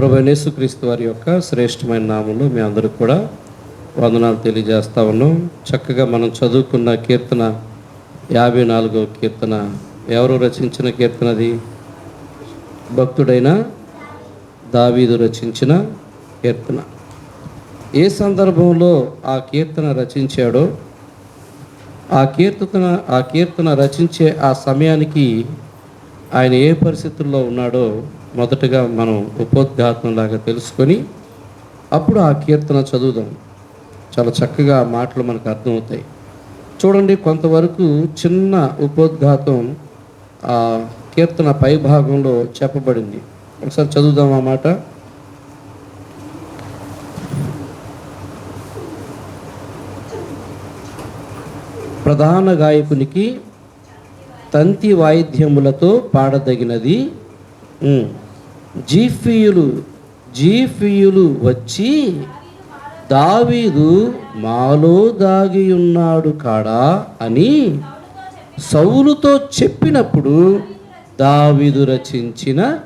ప్రభు వారి యొక్క శ్రేష్టమైన నామంలో మీ అందరికి కూడా వందనాలు తెలియజేస్తా ఉన్నాం. చక్కగా మనం చదువుకున్న కీర్తన యాభై నాలుగో కీర్తన ఎవరు రచించిన కీర్తనది భక్తుడైన దావీదు రచించిన కీర్తన. ఏ సందర్భంలో ఆ కీర్తన రచించాడో ఆ కీర్తన ఆ కీర్తన రచించే ఆ సమయానికి ఆయన ఏ పరిస్థితుల్లో ఉన్నాడో మొదటగా మనం ఉపోద్ఘాతంలాగా తెలుసుకొని అప్పుడు ఆ కీర్తన చదువుదాం. చాలా చక్కగా ఆ మాటలు మనకు అర్థమవుతాయి. చూడండి కొంతవరకు చిన్న ఉపోద్ఘాతం ఆ కీర్తన పై భాగంలో చెప్పబడింది. ఒకసారి చదువుదాం ఆ మాట. ప్రధాన గాయకునికి తంతి వాయిద్యములతో పాడదగినది జీఫీయులు జీఫీయులు వచ్చి దావీదు మాలో దాగి ఉన్నాడు కాడా అని సౌలుతో చెప్పినప్పుడు దావీదు రచించిన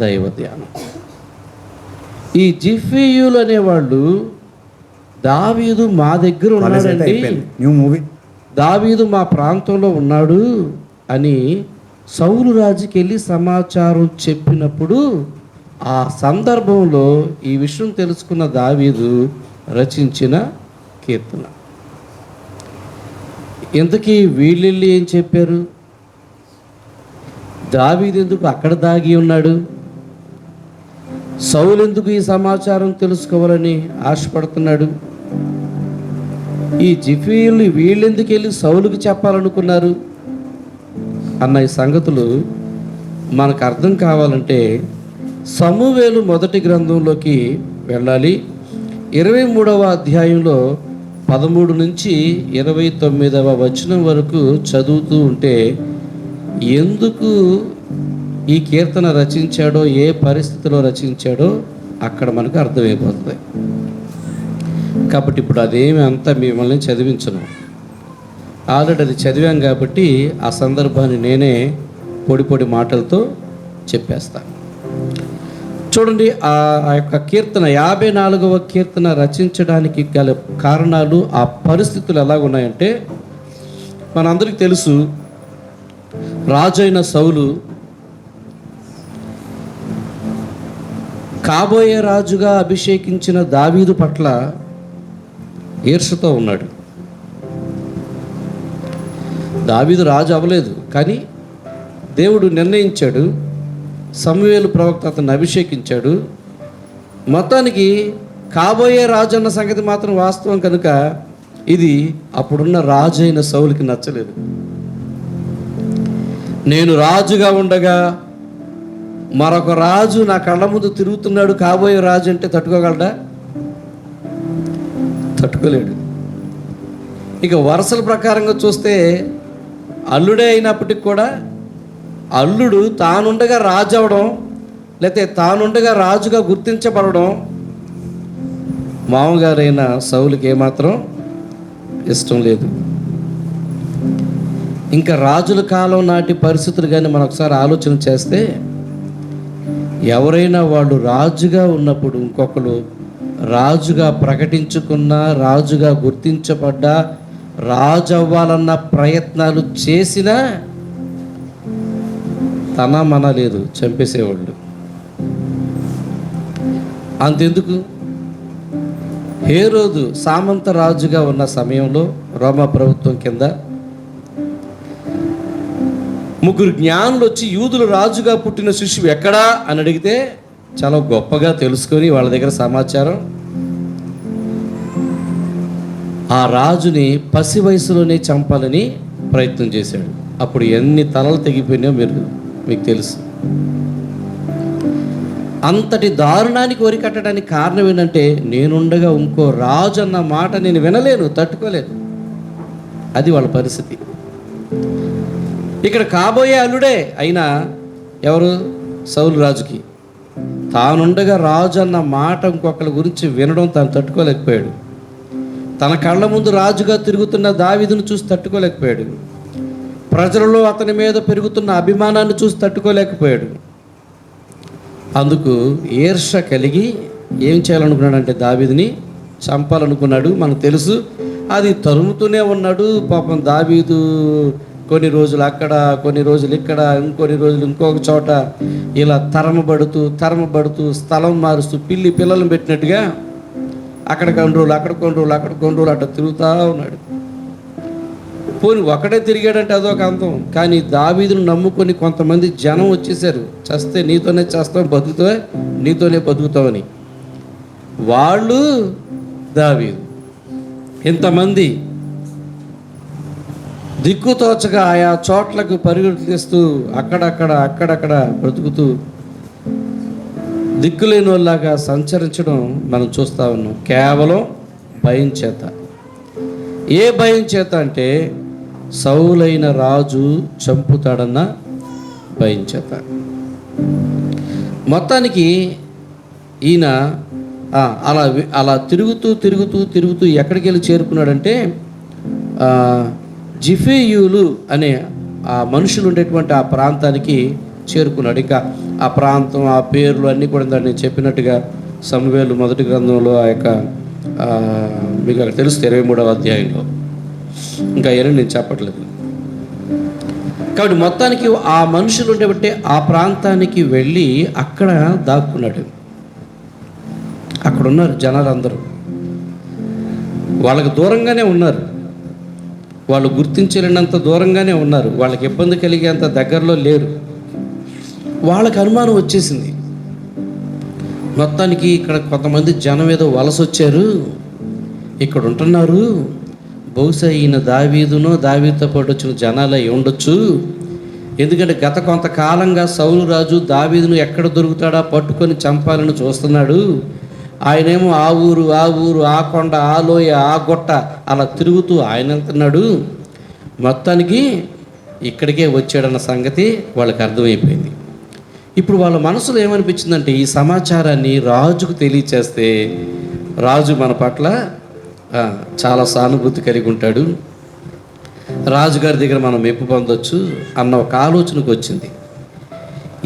దైవ ధ్యానం ఈ జిఫీయులు అనేవాళ్ళు దావీదు మా దగ్గర ఉన్నాడండి. న్యూ మూవీ దావీదు మా ప్రాంతంలో ఉన్నాడు అని సౌలు రాజుకి వెళ్ళి సమాచారం చెప్పినప్పుడు ఆ సందర్భంలో ఈ విషయం తెలుసుకున్న దావీదు రచించిన కీర్తన. ఇంతకీ వీళ్ళెళ్ళి ఏం చెప్పారు? దావీదు ఎందుకు అక్కడ దాగి ఉన్నాడు? సౌలు ఎందుకు ఈ సమాచారం తెలుసుకోవాలని ఆశపడుతున్నాడు? ఈ జిఫీలు వీళ్ళెందుకు వెళ్ళి సౌలుకి చెప్పాలనుకున్నారు? అన్న ఈ సంగతులు మనకు అర్థం కావాలంటే సమూవేలు మొదటి గ్రంథంలోకి వెళ్ళాలి. ఇరవై మూడవ అధ్యాయంలో పదమూడు నుంచి ఇరవై తొమ్మిదవ వచనం వరకు చదువుతూ ఉంటే ఎందుకు ఈ కీర్తన రచించాడో ఏ పరిస్థితిలో రచించాడో అక్కడ మనకు అర్థమైపోతుంది. కాబట్టి ఇప్పుడు అదేమి అంతా మిమ్మల్ని చదివించను. ఆల్రెడీ అది చదివాం కాబట్టి ఆ సందర్భాన్ని నేనే పొడి పొడి మాటలతో చెప్పేస్తాను చూడండి ఆ ఆ యొక్క కీర్తన యాభై నాలుగవ కీర్తన రచించడానికి గల కారణాలు ఆ పరిస్థితులు ఎలా ఉన్నాయంటే మనందరికీ తెలుసు రాజైన సౌలు కాబోయే రాజుగా అభిషేకించిన దావీదు పట్ల ఈర్షతో ఉన్నాడు. దావీదు రాజు అవ్వలేదు. కానీ దేవుడు నిర్ణయించాడు. సమవేలు ప్రవక్త అతన్ని అభిషేకించాడు. మొత్తానికి కాబోయే రాజు అన్న సంగతి మాత్రం వాస్తవం కనుక ఇది అప్పుడున్న రాజు అయిన సౌలుకి నచ్చలేదు. నేను రాజుగా ఉండగా మరొక రాజు నా కళ్ళ ముందు తిరుగుతున్నాడు. కాబోయే రాజు అంటే తట్టుకోగలడా? తట్టుకోలేడు. ఇక వరుసల ప్రకారంగా చూస్తే అల్లుడే అయినప్పటికి కూడా అల్లుడు తానుండగా రాజు అవడం లేకపోతే తానుండగా రాజుగా గుర్తించబడడం మామగారైన సౌలుకి ఏమాత్రం ఇష్టం లేదు. ఇంకా రాజుల కాలం నాటి పరిస్థితులు కానీ మనం ఒకసారి ఆలోచన చేస్తే ఎవరైనా వాళ్ళు రాజుగా ఉన్నప్పుడు ఇంకొకరు రాజుగా ప్రకటించుకున్నా రాజుగా గుర్తించబడ్డా రాజు అవ్వాలన్న ప్రయత్నాలు చేసినా తన మన లేదు చంపేసేవాళ్ళు. అంతెందుకు? హేరోదు సామంత రాజుగా ఉన్న సమయంలో రోమా ప్రభుత్వం కింద ముగ్గురు జ్ఞానులు వచ్చి యూదులు రాజుగా పుట్టిన శిష్యువు ఎక్కడా అని అడిగితే చాలా గొప్పగా తెలుసుకొని వాళ్ళ దగ్గర సమాచారం ఆ రాజుని పసి వయసులోనే చంపాలని ప్రయత్నం చేశాడు. అప్పుడు ఎన్ని తలలు తెగిపోయినాయో మీరు మీకు తెలుసు. అంతటి దారుణానికి వరికట్టడానికి కారణం ఏంటంటే నేనుండగా ఇంకో రాజు అన్న మాట నేను వినలేను తట్టుకోలేను. అది వాళ్ళ పరిస్థితి. ఇక్కడ కాబోయే అల్లుడే అయినా ఎవరు? సౌలు రాజుకి. తానుండగా రాజు అన్న మాట ఇంకొకరి గురించి వినడం తాను తట్టుకోలేకపోయాడు. తన కళ్ళ ముందు రాజుగా తిరుగుతున్న దావిదును చూసి తట్టుకోలేకపోయాడు. ప్రజలలో అతని మీద పెరుగుతున్న అభిమానాన్ని చూసి తట్టుకోలేకపోయాడు. అందుకు ఈర్ష కలిగి ఏం చేయాలనుకున్నాడంటే దావీదిని చంపాలనుకున్నాడు. మనకు తెలుసు అది తరుముతూనే ఉన్నాడు. పాపం దావీదు కొన్ని రోజులు అక్కడ కొన్ని రోజులు ఇక్కడ ఇంకొన్ని రోజులు ఇంకొక చోట ఇలా తరమబడుతూ తరమబడుతూ స్థలం మారుస్తూ పిల్లి పిల్లలను పెట్టినట్టుగా అక్కడ కొన్ని రోజులు అక్కడ కొన్ని రోజులు అక్కడ కొన్ని రోజులు అట్లా తిరుగుతూ ఉన్నాడు. పోని ఒకడే తిరిగాడంటే అదొక అంతం. కానీ దావీదును నమ్ముకొని కొంతమంది జనం వచ్చేసారు. చస్తే నీతోనే చేస్తాం బతుకుతా నీతోనే బతుకుతావని. వాళ్ళు దావీదు. ఇంతమంది దిక్కుతోచగా ఆయా చోట్లకు పరిగెత్తిస్తూ అక్కడక్కడ అక్కడక్కడ బ్రతుకుతూ దిక్కులేని వాళ్ళలాగా సంచరించడం మనం చూస్తూ ఉన్నాం. కేవలం భయం చేత. ఏ భయం చేత అంటే సౌలైన రాజు చంపుతాడన్న భయం చేత. మొత్తానికి ఈయన అలా అలా తిరుగుతూ తిరుగుతూ తిరుగుతూ ఎక్కడికి వెళ్ళి చేరుకున్నాడంటే ఆ, జిఫేయులు అనే ఆ మనుషులు ఉండేటువంటి ఆ ప్రాంతానికి చేరుకున్నాడు. ఇంకా ఆ ప్రాంతం ఆ పేర్లు అన్నీ కూడా దాన్ని చెప్పినట్టుగా సమవేలు మొదటి గ్రంథంలో ఆ యొక్క మీకు అక్కడ తెలుసు ఇరవై మూడవ అధ్యాయంలో. ఇంకా ఏమీ నేను చెప్పట్లేదు. కాబట్టి మొత్తానికి ఆ మనుషులు ఉండేబట్టి ఆ ప్రాంతానికి వెళ్ళి అక్కడ దాక్కున్నాడు. అక్కడ ఉన్నారు జనాలు అందరూ వాళ్ళకి దూరంగానే ఉన్నారు. వాళ్ళు గుర్తించలేనంత దూరంగానే ఉన్నారు. వాళ్ళకి ఇబ్బంది కలిగేంత దగ్గరలో లేరు. వాళ్ళకి అనుమానం వచ్చేసింది. మొత్తానికి ఇక్కడ కొంతమంది జనం ఏదో వలస వచ్చారు. ఇక్కడ ఉంటున్నారు. బహుశా ఈయన దావీదునో దావీదుతో పాటు వచ్చిన జనాలు అయి ఉండొచ్చు. ఎందుకంటే గత కొంతకాలంగా సౌలు రాజు దావీదును ఎక్కడ దొరుకుతాడా పట్టుకొని చంపాలని చూస్తున్నాడు. ఆయనేమో ఆ ఊరు ఆ ఊరు ఆ కొండ ఆ లోయ ఆ గొట్ట అలా తిరుగుతూ ఆయన వెళ్తున్నాడు మొత్తానికి ఇక్కడికే వచ్చాడన్న సంగతి వాళ్ళకి అర్థమైపోయింది. ఇప్పుడు వాళ్ళ మనసులో ఏమనిపించిందంటే ఈ సమాచారాన్ని రాజుకు తెలియచేస్తే రాజు మన పట్ల చాలా సానుభూతి కలిగి ఉంటాడు. రాజుగారి దగ్గర మనం మెప్పు పొందొచ్చు అన్న ఒక ఆలోచనకు వచ్చింది.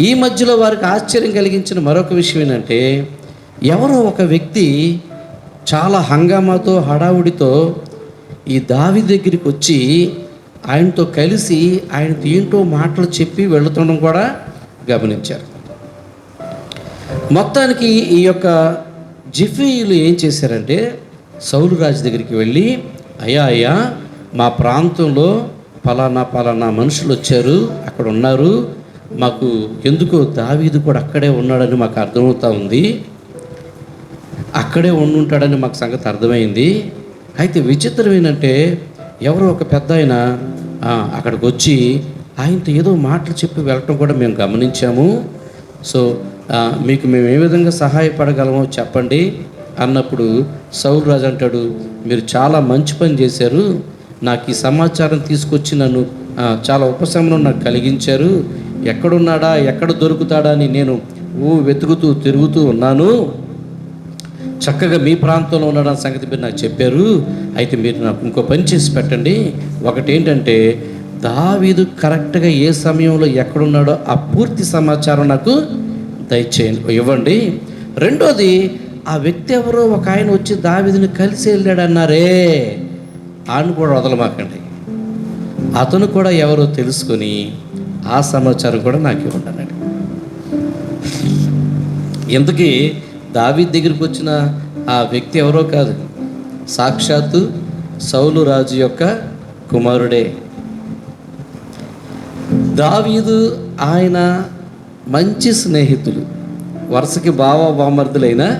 ఈ మధ్యలో వారికి ఆశ్చర్యం కలిగించిన మరొక విషయం ఏంటంటే ఎవరో ఒక వ్యక్తి చాలా హంగామాతో హడావుడితో ఈ దావి దగ్గరికి వచ్చి ఆయనతో కలిసి ఆయన ఏంటో మాటలు చెప్పి వెళుతుండడం కూడా గమనించారు. మొత్తానికి ఈ యొక్క జిఫీయులు ఏం చేశారంటే సౌలు రాజు దగ్గరికి వెళ్ళి అయ్యా అయ్యా మా ప్రాంతంలో పలానా పలానా మనుషులు వచ్చారు అక్కడ ఉన్నారు. మాకు ఎందుకో దావీదు కూడా అక్కడే ఉన్నాడని మాకు అర్థమవుతా ఉంది. అక్కడే ఉండుంటాడని మాకు సంగతి అర్థమైంది. అయితే విచిత్రం ఏంటంటే ఎవరో ఒక పెద్ద ఆయన అక్కడికి వచ్చి ఆయనతో ఏదో మాటలు చెప్పి వెళ్ళటం కూడా మేము గమనించాము. సో మీకు మేము ఏ విధంగా సహాయపడగలమో చెప్పండి అన్నప్పుడు సౌలు రాజు అంటాడు మీరు చాలా మంచి పని చేశారు. నాకు ఈ సమాచారం తీసుకొచ్చి నన్ను చాలా ఉపశమనం నాకు కలిగించారు. ఎక్కడున్నాడా ఎక్కడ దొరుకుతాడా అని నేను ఊ వెతుకుతూ తిరుగుతూ ఉన్నాను. చక్కగా మీ ప్రాంతంలో ఉన్నాడన్న సంగతి మీరు నాకు చెప్పారు. అయితే మీరు నాకు ఇంకో పని చేసి పెట్టండి. ఒకటేంటంటే దావీదు కరెక్ట్గా ఏ సమయంలో ఎక్కడున్నాడో ఆ పూర్తి సమాచారం నాకు దయచేయండి. ఇవ్వండి. రెండోది ఆ వ్యక్తి ఎవరో ఒక ఆయన వచ్చి దావీదుని కలిసి వెళ్ళాడన్నారే. ఆయన కూడా వదలమాకండి. అతను కూడా ఎవరో తెలుసుకొని ఆ సమాచారం కూడా నాకు ఇవ్వండి అన్నాడు ఇంతకీ దావీ దగ్గరికి వచ్చిన ఆ వ్యక్తి ఎవరో కాదు. సాక్షాత్తు సౌలు రాజు యొక్క కుమారుడే. దావీదు ఆయన మంచి స్నేహితులు. వరుసకి బావ బామర్దులైన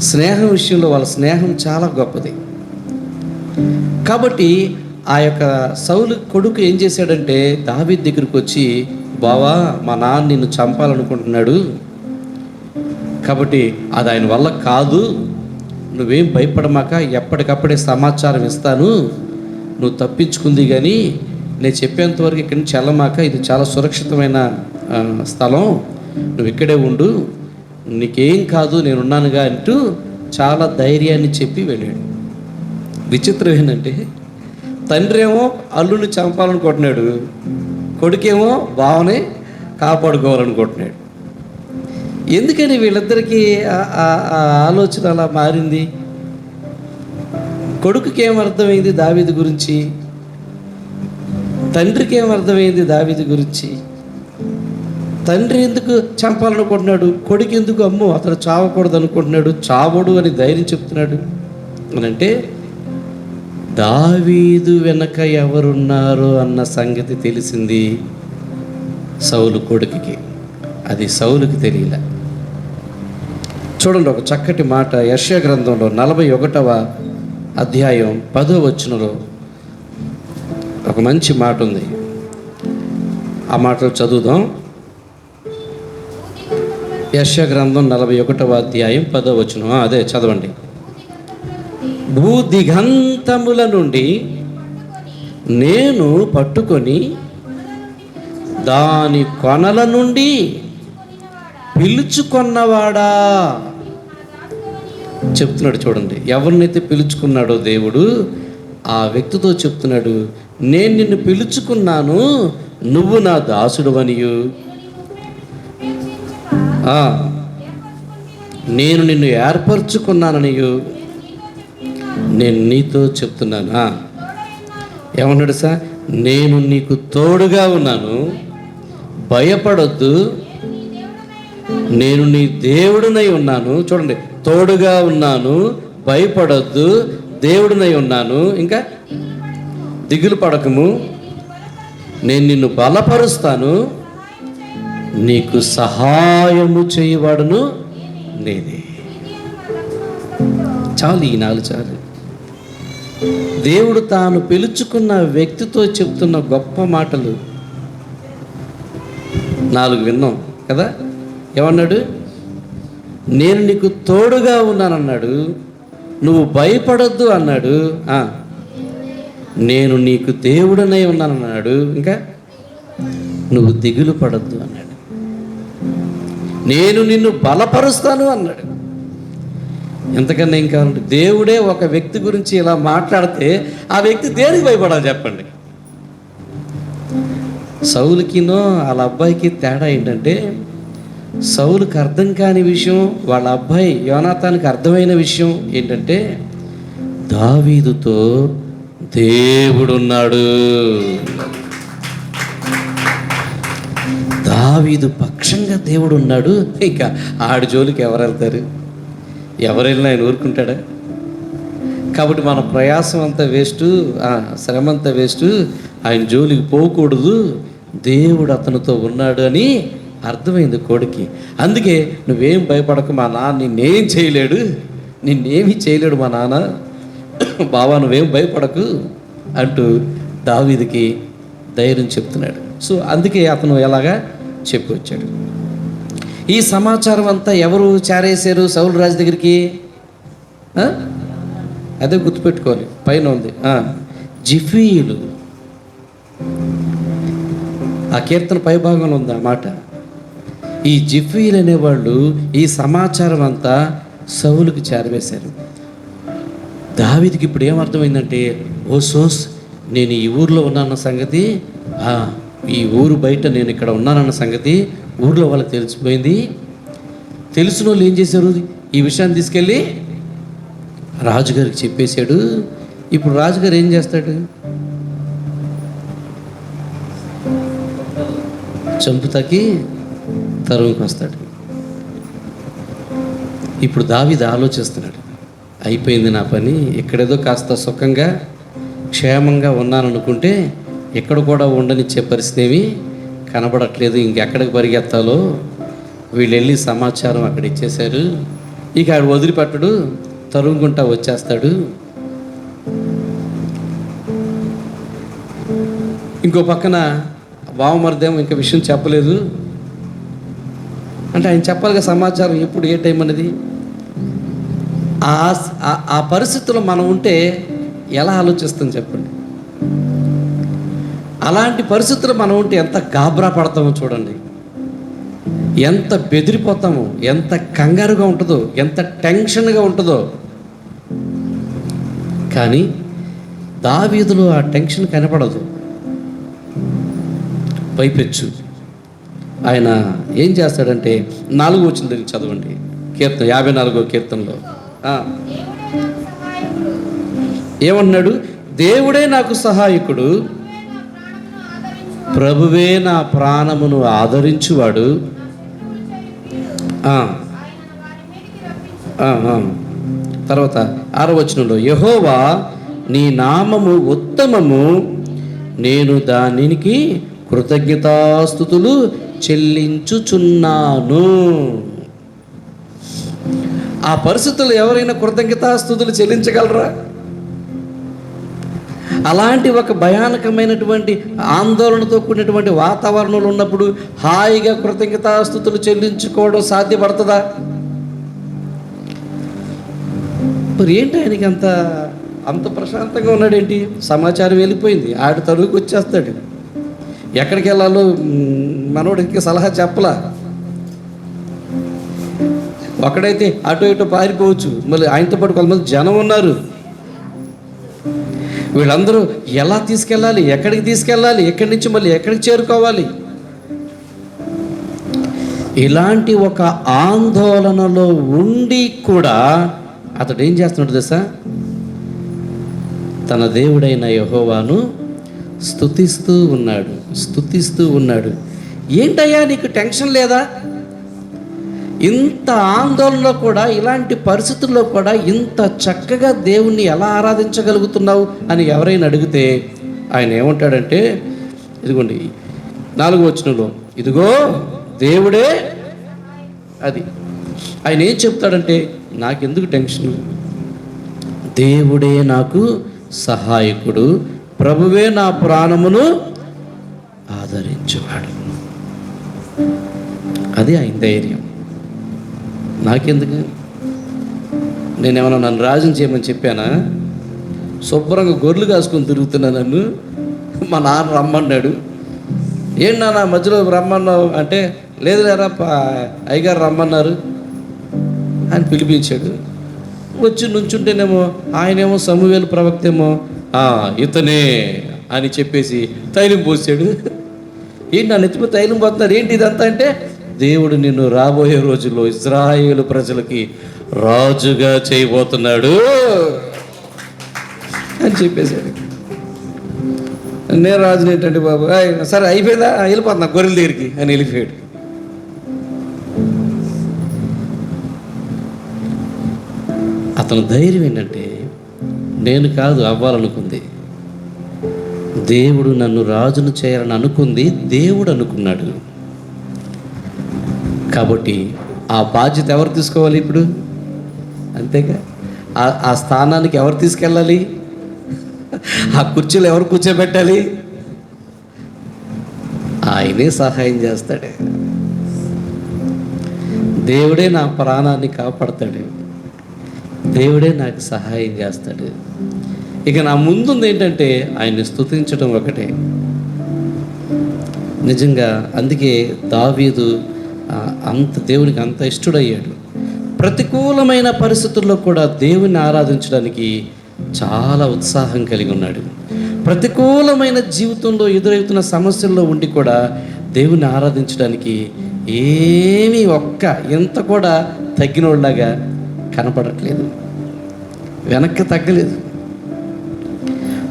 స్నేహం విషయంలో వాళ్ళ స్నేహం చాలా గొప్పది. కాబట్టి ఆ యొక్క సౌలు కొడుకు ఏం చేశాడంటే దావీద్ దగ్గరికి వచ్చి బావా మా నాన్న నిన్ను చంపాలనుకుంటున్నాడు. కాబట్టి అది ఆయన వల్ల కాదు. నువ్వేం భయపడమాక ఎప్పటికప్పుడే సమాచారం ఇస్తాను. నువ్వు తప్పించుకుంది కానీ నేను చెప్పేంతవరకు ఇక్కడి నుంచి వెళ్ళమాక ఇది చాలా సురక్షితమైన స్థలం. నువ్వు ఇక్కడే ఉండు. నీకేం కాదు నేనున్నానుగా అంటూ చాలా ధైర్యాన్ని చెప్పి వెళ్ళాడు. విచిత్రం ఏంటంటే తండ్రి ఏమో అల్లుని చంపాలనుకుంటున్నాడు. కొడుకేమో బావని కాపాడుకోవాలనుకుంటున్నాడు. ఎందుకని వీళ్ళిద్దరికీ ఆలోచన అలా మారింది? కొడుకుకి ఏమర్థమైంది అర్థమైంది గురించి? తండ్రికి ఏం అర్థమైంది దావీదు గురించి? తండ్రి ఎందుకు చంపాలనుకుంటున్నాడు? కొడుకు ఎందుకు అమ్ము అతను చావకూడదు అనుకుంటున్నాడు చావడు అని ధైర్యం చెప్తున్నాడు. అని అంటే దావీదు వెనక ఎవరున్నారు? అన్న సంగతి తెలిసింది సౌలు కొడుకుకి. అది సౌలుకి తెలియలే. చూడండి ఒక చక్కటి మాట యశ్య గ్రంథంలో నలభై ఒకటవ అధ్యాయం పదో వచనంలో ఒక మంచి మాట ఉంది. ఆ మాటలు చదువుదాం. యశ గ్రంథం నలభై ఒకటవ అధ్యాయం పదో అదే చదవండి. భూ దిగంతముల నుండి నేను పట్టుకొని దాని కొనల నుండి పిలుచుకొన్నవాడా? చెప్తున్నాడు చూడండి. ఎవరినైతే పిలుచుకున్నాడో దేవుడు ఆ వ్యక్తితో చెప్తున్నాడు నేను నిన్ను పిలుచుకున్నాను నువ్వు నా దాసుడు అనియు నేను నిన్ను ఏర్పరచుకున్నాననియు. నేను నీతో చెప్తున్నాను. ఏమన్నాడు సార్? నేను నీకు తోడుగా ఉన్నాను. భయపడొద్దు. నేను నీ దేవుడినై ఉన్నాను. చూడండి తోడుగా ఉన్నాను భయపడొద్దు దేవుడినై ఉన్నాను. ఇంకా దిగులు పడకము. నేను నిన్ను బలపరుస్తాను. నీకు సహాయము చేయవాడును నేనే. చాలు ఈ నాలుగు చాలు. దేవుడు తాను పిలుచుకున్న వ్యక్తితో చెప్తున్న గొప్ప మాటలు. నాలుగు విన్నాం కదా? ఏమన్నాడు? నేను నీకు తోడుగా ఉన్నానన్నాడు. నువ్వు భయపడొద్దు అన్నాడు. నేను నీకు దేవుడనై ఉన్నానన్నాడు ఇంకా నువ్వు దిగులు పడొద్దు అన్నాడు. నేను నిన్ను బలపరుస్తాను అన్నాడు. ఎంతకన్నా ఏం కావాలంటే దేవుడే ఒక వ్యక్తి గురించి ఇలా మాట్లాడితే ఆ వ్యక్తి దేనికి భయపడాలి చెప్పండి? సౌలుకినో వాళ్ళ అబ్బాయికి తేడా ఏంటంటే సౌలుకి అర్థం కాని విషయం వాళ్ళ అబ్బాయి యోనాథానికి అర్థమైన విషయం ఏంటంటే దావీదుతో దేవుడున్నాడు. దావీదు పక్షంగా దేవుడు ఉన్నాడు ఇంకా ఆడి జోలికి ఎవరు వెళ్తారు? ఎవరు వెళ్ళినా ఆయన ఊరుకుంటాడా? కాబట్టి మన ప్రయాసం అంతా వేస్ట్ శ్రమ అంతా వేస్ట్ ఆయన జోలికి పోకూడదు. దేవుడు అతనితో ఉన్నాడు అని అర్థమైంది కోడికి. అందుకే నువ్వేం భయపడకు మా నాన్న నిన్నేం చేయలేడు. నిన్నేమీ చేయలేడు మా నాన్న. బావా నువ్వేం భయపడకు అంటూ దావీదికి ధైర్యం చెప్తున్నాడు. సో అందుకే అతను ఎలాగా చెప్పి వచ్చాడు ఈ సమాచారం అంతా ఎవరు చేరేశారు? సౌలు రాజు దగ్గరికి? అదే గుర్తుపెట్టుకోవాలి. పైన ఉంది. జిఫీయులు. ఆ కీర్తన పై భాగంలో ఉంది ఆ మాట. ఈ జిఫీలు అనేవాళ్ళు ఈ సమాచారం అంతా సౌలుకి చేరవేశారు. దావిదికి ఇప్పుడు ఏమర్థమైందంటే ఓ సోస్ నేను ఈ ఊర్లో ఉన్నాన్న సంగతి ఈ ఊరు బయట నేను ఇక్కడ ఉన్నానన్న సంగతి ఊర్లో వాళ్ళకి తెలిసిపోయింది. తెలిసిన వాళ్ళు ఏం చేశారు? ఈ విషయాన్ని తీసుకెళ్ళి రాజుగారికి చెప్పేశాడు. ఇప్పుడు రాజుగారు ఏం చేస్తాడు? చంపుతాకి తరువుకి వస్తాడు. ఇప్పుడు దావిది ఆలోచిస్తున్నాడు. అయిపోయింది నా పని. ఇక్కడేదో కాస్త సుఖంగా క్షేమంగా ఉన్నాననుకుంటే ఎక్కడ కూడా ఉండనిచ్చే పరిస్థితి ఏమీ కనబడట్లేదు. ఇంకెక్కడికి పరిగెత్తాలో వీళ్ళు వెళ్ళి సమాచారం అక్కడ ఇచ్చేశారు. ఇక ఆడు వదిలిపెట్టడు తరుముకుంటా వచ్చేస్తాడు. ఇంకో పక్కన బావమరిదేమో ఇంకా విషయం చెప్పలేదు. అంటే ఆయన చెప్పాలిగా సమాచారం ఎప్పుడు ఏ టైం అనేది ఆ ఆ- పరిస్థితులు పరిస్థితుల్లో మనం ఉంటే ఎలా ఆలోచిస్తాం చెప్పండి? అలాంటి పరిస్థితులు మనం ఉంటే ఎంత గాబరా పడతామో చూడండి. ఎంత బెదిరిపోతామో ఎంత కంగారుగా ఉంటుందో ఎంత టెన్షన్గా ఉంటుందో. కానీ దావీదులో ఆ టెన్షన్ కనపడదు. పైపెచ్చు. ఆయన ఏం చేస్తాడంటే నాలుగు వచ్చిన దగ్గర చదవండి. కీర్తన యాభై నాలుగో కీర్తనలో. ఏమన్నాడు? దేవుడే నాకు సహాయకుడు. ప్రభువే నా ప్రాణమును ఆదరించువాడు. తర్వాత ఆరవచనంలో యహోవా నీ నామము ఉత్తమము. నేను దానికి కృతజ్ఞతాస్థుతులు చెల్లించుచున్నాను. ఆ పరిస్థితులు ఎవరైనా కృతజ్ఞతాస్థుతులు చెల్లించగలరా? అలాంటి ఒక భయానకమైనటువంటి ఆందోళనతో కూడినటువంటి వాతావరణంలో ఉన్నప్పుడు హాయిగా కృతజ్ఞతాస్థుతులు చెల్లించుకోవడం సాధ్యపడుతుందా? మరి ఏంటి ఆయనకి అంత అంత ప్రశాంతంగా ఉన్నాడేంటి? సమాచారం వెళ్ళిపోయింది. ఆడి తరువుకి వచ్చేస్తాడు ఎక్కడికి వెళ్ళాలో మనోడికి సలహా చెప్పలా. ఒకడైతే అటు ఇటు పారిపోవచ్చు. మళ్ళీ ఆయనతో పాటు కొంతమంది జనం ఉన్నారు. వీళ్ళందరూ ఎలా తీసుకెళ్ళాలి? ఎక్కడికి తీసుకెళ్ళాలి? ఎక్కడి నుంచి మళ్ళీ ఎక్కడికి చేరుకోవాలి? ఇలాంటి ఒక ఆందోళనలో ఉండి కూడా అతడు ఏం చేస్తున్నాడు తెలుసా? తన దేవుడైన యహోవాను స్థుతిస్తూ ఉన్నాడు. స్థుతిస్తూ ఉన్నాడు. ఏంటయ్యా నీకు టెన్షన్ లేదా? ఇంత ఆందోళనలో కూడా ఇలాంటి పరిస్థితుల్లో కూడా ఇంత చక్కగా దేవుణ్ణి ఎలా ఆరాధించగలుగుతున్నావు అని ఎవరైనా అడిగితే ఆయన ఏమంటాడంటే ఇదిగోండి నాలుగో వచనంలో ఇదిగో దేవుడే అది. ఆయన ఏం చెప్తాడంటే నాకెందుకు టెన్షన్? దేవుడే నాకు సహాయకుడు ప్రభువే నా ప్రాణమును ఆదరించేవాడు. అది ఆయన ధైర్యం. నాకెందుకు? నేనేమన్నా నన్ను రాజుని చేయమని చెప్పానా? శుభ్రంగా గొర్రెలు కాసుకొని తిరుగుతున్నా నన్ను. మా నాన్న రమ్మన్నాడు. ఏంటి నాన్న మధ్యలో రమ్మన్నావు అంటే లేదు లేరా పా- అయ్యగారు రమ్మన్నారు అని పిలిపించాడు. వచ్చి నుంచుంటేనేమో ఆయనేమో సమూవేలు ప్రవక్త ఏమో ఇతనే అని చెప్పేసి తైలం పోసాడు. ఏంటి నా నెత్తిపై తైలం పోతున్నారు ఏంటి ఇదంతా అంటే దేవుడు నిన్ను రాబోయే రోజుల్లో ఇజ్రాయేలు ప్రజలకి రాజుగా చేయబోతున్నాడు అని చెప్పేశాడు. నేను రాజుని ఏంటంటే బాబు సరే అయిపోయిందా? వెళ్ళిపోతున్నా గొర్రెల దగ్గరికి అని వెళ్ళిపోయాడు. అతని ధైర్యం ఏంటంటే నేను కాదు అవ్వాలనుకుంది. దేవుడు నన్ను రాజును చేయాలని అనుకుంది దేవుడు అనుకున్నాడు. కాబట్టి ఆ బాధ్యత ఎవరు తీసుకోవాలి ఇప్పుడు? అంతేగా? ఆ- స్థానానికి ఎవరు తీసుకెళ్ళాలి? ఆ కుర్చీలో ఎవరు కూర్చోబెట్టాలి? ఆయనే సహాయం చేస్తాడు. దేవుడే నా ప్రాణాన్ని కాపాడతాడు. దేవుడే నాకు సహాయం చేస్తాడు. ఇక నా ముందుంది ఏంటంటే ఆయన్ని స్తుతించడం ఒకటే. నిజంగా అందుకే దావీదు అంత దేవునికి అంత ఇష్టడయ్యాడు. ప్రతికూలమైన పరిస్థితుల్లో కూడా దేవుని ఆరాధించడానికి చాలా ఉత్సాహం కలిగి ఉన్నాడు. ప్రతికూలమైన జీవితంలో ఎదురవుతున్న సమస్యల్లో ఉండి కూడా దేవుని ఆరాధించడానికి ఏమీ ఒక్క ఎంత కూడా తగ్గినోళ్ళలాగా కనపడట్లేదు. వెనక్కి తగ్గలేదు.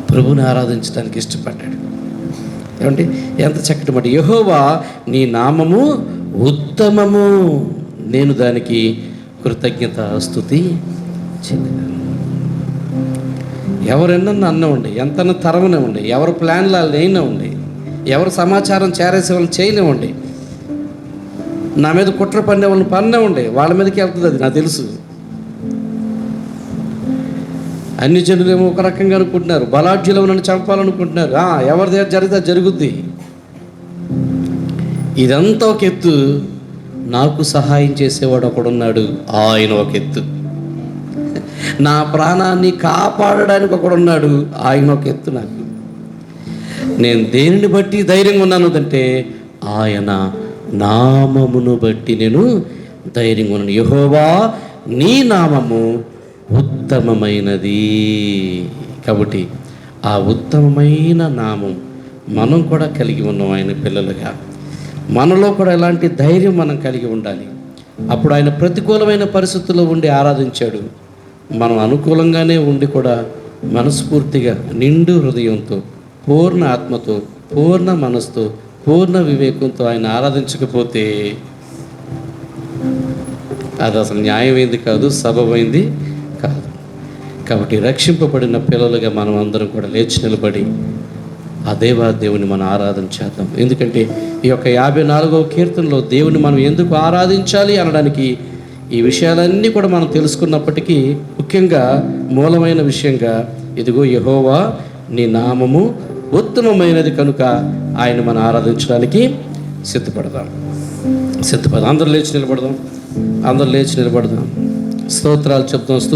ప్రభుని ఆరాధించడానికి ఇష్టపడ్డాడు. ఏమంటే ఎంత చక్కటి మాట. యహోవా నీ నామము ఉత్తమము. నేను దానికి కృతజ్ఞత స్థుతి చెందాను ఎవరెన్న అన్న ఉండి ఎంతన్న తరవనే ఉండి ఎవరి ప్లాన్లు అయినా ఉండి ఎవరు సమాచారం చేరేసే వాళ్ళని చేయనివ్వండి నా మీద కుట్ర పన్నే వాళ్ళని పన్నే ఉండే వాళ్ళ మీదకి వెళ్తుంది అది నాకు తెలుసు. అన్ని జనులేమో ఒక రకంగా అనుకుంటున్నారు బలాఢ్యులు నన్ను చంపాలనుకుంటున్నారు ఎవరి దగ్గర జరిగితే జరుగుద్ది. ఇదంతా ఒక ఎత్తు. నాకు సహాయం చేసేవాడు ఒకడున్నాడు. ఆయన ఒక ఎత్తు. నా ప్రాణాన్ని కాపాడడానికి ఒకడున్నాడు. ఆయన ఒక ఎత్తు నాకు. నేను దేనిని బట్టి ధైర్యంగా ఉన్నాను అంటే ఆయన నామమును బట్టి నేను ధైర్యంగా ఉన్నాను. యహోవా నీ నామము ఉత్తమమైనది. కాబట్టి ఆ ఉత్తమమైన నామం మనం కూడా కలిగి ఉన్నాం ఆయన పిల్లలుగా. మనలో కూడా ఎలాంటి ధైర్యం మనం కలిగి ఉండాలి. అప్పుడు ఆయన ప్రతికూలమైన పరిస్థితుల్లో ఉండి ఆరాధించాడు. మనం అనుకూలంగానే ఉండి కూడా మనస్ఫూర్తిగా నిండు హృదయంతో పూర్ణ ఆత్మతో పూర్ణ మనస్తో పూర్ణ వివేకంతో ఆయన ఆరాధించకపోతే అది అసలు న్యాయమైంది కాదు సబమైంది కాదు. కాబట్టి రక్షింపబడిన పిల్లలుగా మనం అందరం కూడా లేచి నిలబడి ఆ దేవా దేవుని మనం ఆరాధన చేద్దాం. ఎందుకంటే ఈ యొక్క యాభై నాలుగవ కీర్తనలో దేవుని మనం ఎందుకు ఆరాధించాలి అనడానికి ఈ విషయాలన్నీ కూడా మనం తెలుసుకున్నప్పటికీ ముఖ్యంగా మూలమైన విషయంగా ఇదిగో యహోవా నీ నామము ఉత్తమమైనది కనుక ఆయన మనం ఆరాధించడానికి సిద్ధపడదాం. సిద్ధపడదాం అందరూ లేచి నిలబడదాం. అందరూ లేచి నిలబడదాం. స్తోత్రాలు చెప్తాం స్థుతి